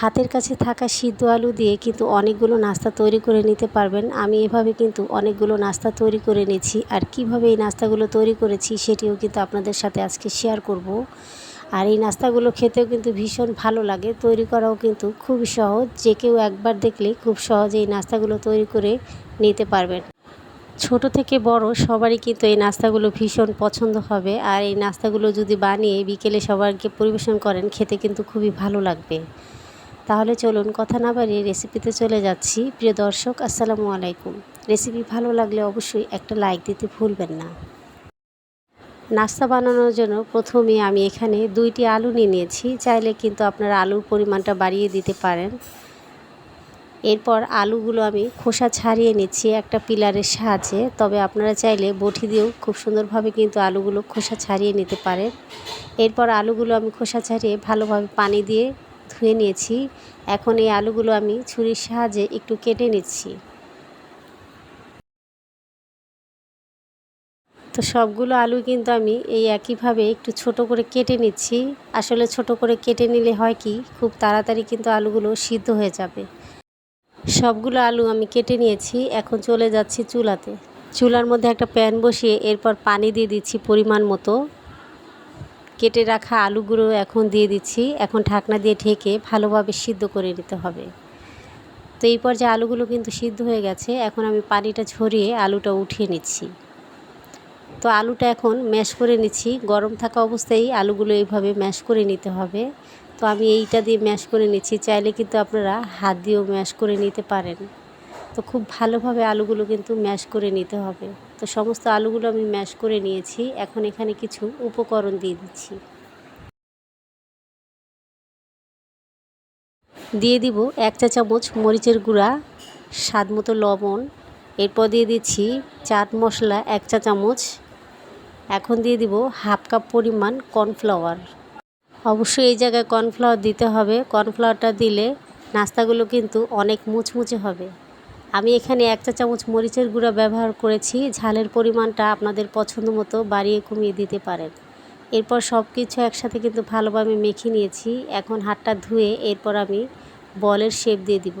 হাতের কাছে থাকা সিদ্ধ আলু দিয়ে কিন্তু অনেকগুলো নাস্তা তৈরি করে নিতে পারবেন। আমি এভাবে কিন্তু অনেকগুলো নাস্তা তৈরি করে নিয়েছি। আর কীভাবে এই নাস্তাগুলো তৈরি করেছি সেটিও কিন্তু আপনাদের সাথে আজকে শেয়ার করব। আর এই নাস্তাগুলো খেতেও কিন্তু ভীষণ ভালো লাগে। তৈরি করাও কিন্তু খুবই সহজ। যে কেউ একবার দেখলে খুব সহজে এই নাস্তাগুলো তৈরি করে নিতে পারবেন। ছোট থেকে বড় সবারই কিন্তু এই নাস্তাগুলো ভীষণ পছন্দ হবে। আর এই নাস্তাগুলো যদি বানিয়ে বিকেলে সবাইকে পরিবেশন করেন, খেতে কিন্তু খুবই ভালো লাগবে। তাহলে চলুন কথা না বাড়িয়ে রেসিপিতে চলে যাচ্ছি। প্রিয় দর্শক, আসসালামু আলাইকুম। রেসিপি ভালো লাগলে অবশ্যই একটা লাইক দিতে ভুলবেন না। নাস্তা বানানোর জন্য প্রথমে আমি এখানে দুইটি আলু নিয়ে নিয়েছি। চাইলে কিন্তু আপনারা আলুর পরিমাণটা বাড়িয়ে দিতে পারেন। এরপর আলুগুলো আমি খোসা ছাড়িয়ে নিচ্ছি একটা পিলারের সাহায্যে। তবে আপনারা চাইলে বটি দিয়েও খুব সুন্দরভাবে কিন্তু আলুগুলো খোসা ছাড়িয়ে নিতে পারেন। এরপর আলুগুলো আমি খোসা ছাড়িয়ে ভালোভাবে পানি দিয়ে ধুয়ে নিয়েছি। এখন এই আলুগুলো আমি ছুরির সাহায্যে একটু কেটে নিচ্ছি। তো সবগুলো আলু কিন্তু আমি এই একইভাবে একটু ছোট করে কেটে নিচ্ছি। আসলে ছোট করে কেটে নিলে হয় কি, খুব তাড়াতাড়ি কিন্তু আলুগুলো সিদ্ধ হয়ে যাবে। সবগুলো আলু আমি কেটে নিয়েছি, এখন চলে যাচ্ছি চুলাতে। চুলার মধ্যে একটা প্যান বসিয়ে এরপর পানি দিয়ে দিচ্ছি পরিমাণ মতো। কেটে রাখা আলুগুলো এখন দিয়ে দিচ্ছি। এখন ঢাকনা দিয়ে ঢেকে ভালোভাবে সিদ্ধ করে নিতে হবে। তো এই পর্যায়ে আলুগুলো কিন্তু সিদ্ধ হয়ে গেছে। এখন আমি পানিটা ঝরিয়ে আলুটা উঠিয়ে নিচ্ছি। তো আলুটা এখন ম্যাশ করে নিচ্ছি। গরম থাকা অবস্থায় আলুগুলো এইভাবে ম্যাশ করে নিতে হবে। তো আমি এইটা দিয়ে ম্যাশ করে নিচ্ছি। চাইলে কিন্তু আপনারা হাত দিয়েও ম্যাশ করে নিতে পারেন। তো খুব ভালোভাবে আলুগুলো কিন্তু ম্যাশ করে নিতে হবে। তো সমস্ত আলুগুলো আমি ম্যাশ করে নিয়েছি। এখন এখানে কিছু উপকরণ দিয়ে দিচ্ছি। দিয়ে দিব এক চা চামচ মরিচের গুঁড়া, স্বাদ মতো লবণ। এরপর দিয়ে দিচ্ছি চাট মশলা এক চা চামচ। এখন দিয়ে দিব হাফ কাপ পরিমাণ কর্নফ্লাওয়ার। অবশ্যই এই জায়গায় কর্নফ্লাওয়ার দিতে হবে। কর্নফ্লাওয়ারটা দিলে নাস্তাগুলো কিন্তু অনেক মুচমুচে হবে। আমি এখানে এক চা চামচ মরিচের গুঁড়া ব্যবহার করেছি। ঝালের পরিমাণটা আপনাদের পছন্দ মতো বাড়িয়ে কমিয়ে দিতে পারেন। এরপর সব কিছু একসাথে কিন্তু ভালোভাবে মেখে নিয়েছি। এখন হাতটা ধুয়ে এরপর আমি বলের শেপ দিয়ে দিব।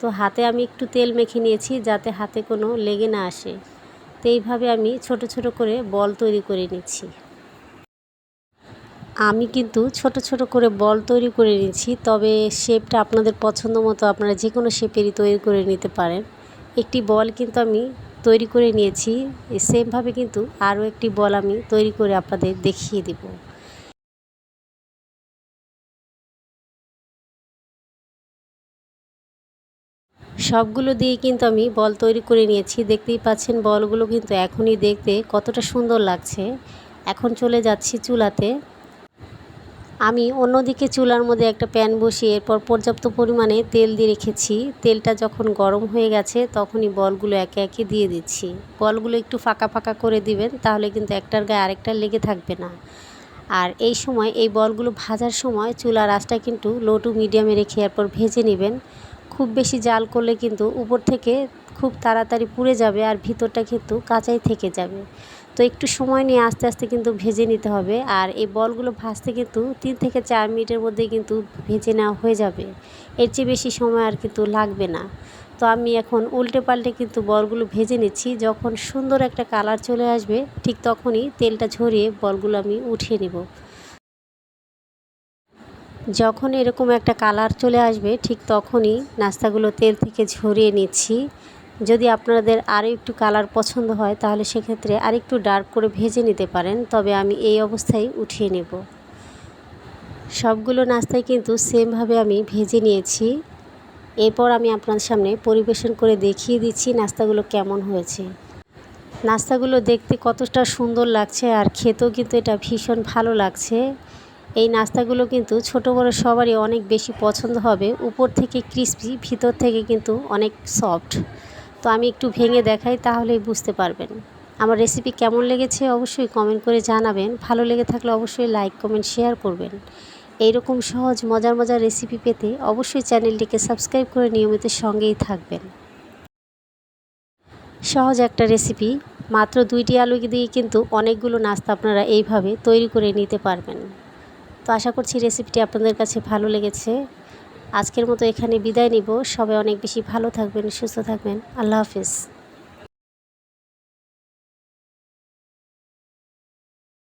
তো হাতে আমি একটু তেল মেখে নিয়েছি যাতে হাতে কোনো লেগে না আসে। তো এইভাবে আমি ছোট ছোট করে বল তৈরি করে নিচ্ছি। আমি কিন্তু ছোট ছোট করে বল তৈরি করে নিয়েছি তবে শেপটা আপনাদের পছন্দ মতো আপনারা যে কোনো শেপেরই তৈরি করে নিতে পারেন। একটি বল কিন্তু আমি তৈরি করে নিয়েছি সেমভাবে কিন্তু আরও একটি বল আমি তৈরি করে আপনাদের দেখিয়ে দেব। সবগুলো দিয়ে কিন্তু আমি বল তৈরি করে নিয়েছি, দেখতেই পাচ্ছেন বলগুলো কিন্তু এখনই দেখতে কতটা সুন্দর লাগছে। এখন চলে যাচ্ছি চুলাতে। আমি অন্যদিকে চুলার মধ্যে একটা প্যান বসিয়ে এরপর পর্যাপ্ত পরিমাণে তেল দিয়ে রেখেছি। তেলটা যখন গরম হয়ে গেছে, তখনই বলগুলো একে একে দিয়ে দিচ্ছি। বলগুলো একটু ফাঁকা ফাঁকা করে দিবেন, তাহলে কিন্তু একটার গায়ে আরেকটা লেগে থাকবে না। আর এই সময় এই বলগুলো ভাজার সময় চুলার আঁচটা কিন্তু লো টু মিডিয়ামে রেখে এরপর ভেজে নেবেন। খুব বেশি জাল করলে কিন্তু উপর থেকে খুব তাড়াতাড়ি পুড়ে যাবে আর ভিতরটা কিন্তু কাঁচাই থেকে যাবে। তো একটু সময় নিয়ে আস্তে আস্তে কিন্তু ভেজে নিতে হবে আর এই বলগুলো ভাজতে কিন্তু তিন থেকে চার মিনিটের মধ্যে কিন্তু ভেজে নেওয়া হয়ে যাবে। এর চেয়ে বেশি সময় আর কিন্তু লাগবে না। তো আমি এখন উল্টে পাল্টে কিন্তু বলগুলো ভেজে নিচ্ছি। যখন সুন্দর একটা কালার চলে আসবে, ঠিক তখনই তেলটা ঝরিয়ে বলগুলো আমি উঠিয়ে নিব। যখন এরকম একটা কালার চলে আসবে, ঠিক তখনই নাস্তাগুলো তেল থেকে ঝরিয়ে নিচ্ছি। যদি আপনাদের আরও একটু কালার পছন্দ হয়, তাহলে সেক্ষেত্রে আরেকটু ডার্ক করে ভেজে নিতে পারেন। তবে আমি এই অবস্থায় উঠিয়ে নেব। সবগুলো নাস্তায় কিন্তু সেমভাবে আমি ভেজে নিয়েছি। এরপর আমি আপনার সামনে পরিবেশন করে দেখিয়ে দিচ্ছি নাস্তাগুলো কেমন হয়েছে। নাস্তাগুলো দেখতে কতটা সুন্দর লাগছে আর খেতেও কিন্তু এটা ভীষণ ভালো লাগছে। এই নাস্তাগুলো কিন্তু ছোট বড় সবারই অনেক বেশি পছন্দ হবে। উপর থেকে ক্রিস্পি, ভিতর থেকে কিন্তু অনেক সফট। তো আমি একটু ভেঙে দেখাই তাহলেই বুঝতে পারবেন। আমার রেসিপি কেমন লেগেছে অবশ্যই কমেন্ট করে জানাবেন। ভালো লেগে থাকলে অবশ্যই লাইক কমেন্ট শেয়ার করবেন। এইরকম সহজ, মজার মজার রেসিপি পেতে অবশ্যই চ্যানেলটিকে সাবস্ক্রাইব করে নিয়মিত সঙ্গেই থাকবেন। সহজ একটা রেসিপি মাত্র দুইটি আলু দিয়ে কিন্তু অনেকগুলো নাস্তা আপনারা এইভাবে তৈরি করে নিতে পারবেন। তো আশা করছি রেসিপিটি আপনাদের কাছে ভালো লেগেছে। আজকের মতো এখানে বিদায় নিব। সবাই অনেক বেশি ভালো থাকবেন সুস্থ থাকবেন। আল্লাহ হাফিজ।